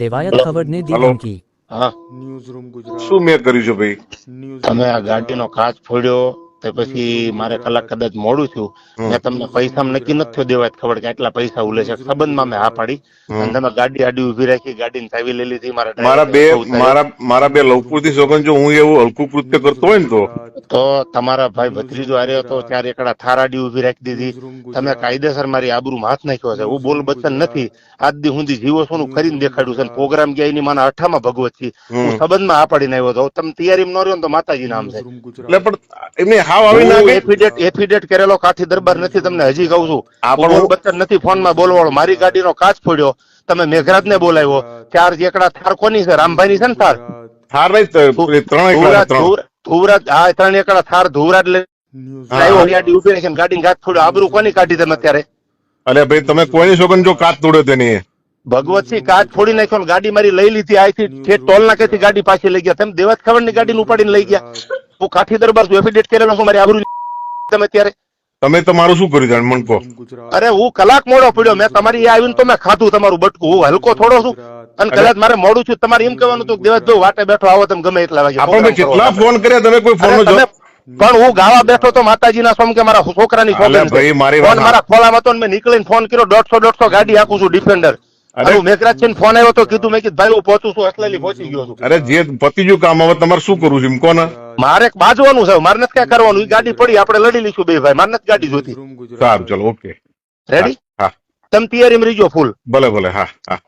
દેવાયત ખવડને દી ધમકી હા. News room Gujarat. શું મેં કર્યું છે ભાઈ? ન્યૂઝ તમે આ ગાડીનો કાચ ફોડ્યો. તે પછી મારે કલાક કદાચ મોડું છું. મેં તમને પૈસા નક્કી નથી દેવાય ખબર કે આટલા પૈસા ઉલે છે. સંબંધમાં મેં હા પાડી. અને તમે ગાડી આડી ઊભી રાખી ગાડીની ચાવી લઈ લીધી મારા મારા બે ને. મારા મારા બે લવકૃતિ સોગન જો હું એવું હલકું કૃત્ય કરતો હોય ને તો. તો તમારા ભાઈ ભત્રીજો હાર્યો હતો ત્યારે એકડા થારાડી ઊભી રાખી દીધી. તમે કાયદેસર મારી આબરૂમાં હાથ નાખ્યો છે. હું બોલ બચ્ચન નથી. આજ દી સુધી જીવો છું હું કરીને દેખાડ્યું છે. પ્રોગ્રામ ગયા એની માના અઠામાં ભગવત છે. હું. સંબંધમાં આ પાડીને આવ્યો હતો તમે તૈયારી ન રહ્યો તો માતાજી નામ છે. એટલે પણ એમને હાવ આવી ના ગઈ? એફિડેટ એફિડેટ કરેલો કાઠી દરબાર નથી તમને હજી કહું છું. આ પણ હું હું- બચ્ચન નથી ફોનમાં બોલવાળો. મારી ગાડીનો કાચ ફોડ્યો. તમે મેઘરાજ ને બોલાવ્યો ચાર એકડા થાર કોની છે? રામભાઈ ની છે ને થાર? થાર નહીં ત્રણ. એકલા ધુવરાજ હા ત્રણ એકડા થાર ધુવરાજ લે ગાડી ઊભી રાખીને ગાડીને કાચ ફોડ્યો. આબરૂ કોની કાઢી તમે અત્યારે? અરે ભાઈ તમે કોઈની સોગન જો કાચ તોડ્યો તેની ભગવતસિંહ કાચ ફોડી નાખ્યો ગાડી મારી લઈ લીધી. આથી ટોલ નાકેથી ગાડી પાછી લઈ ગયા. તમે દેવાત ખબરની ગાડી ઉપાડીને લઈ ગયા. હું કાઠી દરબાર છું એફિડેટ કરેલો છું મારી આબરૂ તમે ત્યારે તમે તમારું શું કર્યું જાણ? મન કહો. અરે હું કલાક મોડો પડ્યો. મેં તમારી આવીને તો મેં ખાધું તમારું બટકું. હું હલકો થોડો છું અને કદાચ મારે મોડું છું તમારે એમ કહેવાનું હતું દેવાજભાઈ વાટે બેઠો આવો તમે ગમે એટલા વાગે. આપણે કેટલા ફોન કર્યા? તમે કોઈ ફોન પણ હું ગાવા બેઠો તો માતાજીના સોમ કે મારા છોકરાની છોકરી ભાઈ, મારી વાત ફોન મારા ખોલામાં તો મેં નીકળીને ફોન કર્યો. દોઢસો દોઢસો ગાડી આખું છું ડિફેન્ડર અરે. અરે મેઘરાજ છે ફોન આવ્યો તો કીધું મેં કીધું ભાઈ હું પહોંચું છું અસલેલી પહોંચી ગયો છું. અરે જે પતિજું કામ હવે તમારે શું કરવું છે એમ કોને? મારે બાજવાનું છે મારે નથી ક્યાં કરવાનું એ ગાડી પડી આપણે લડી લઈશું બે ભાઈ મારે નથી ગાડી જોતી સારું ચલો ઓકે રેડી હા તમે તૈયારીમાં રહીજો ફૂલ ભલે ભલે હા હા.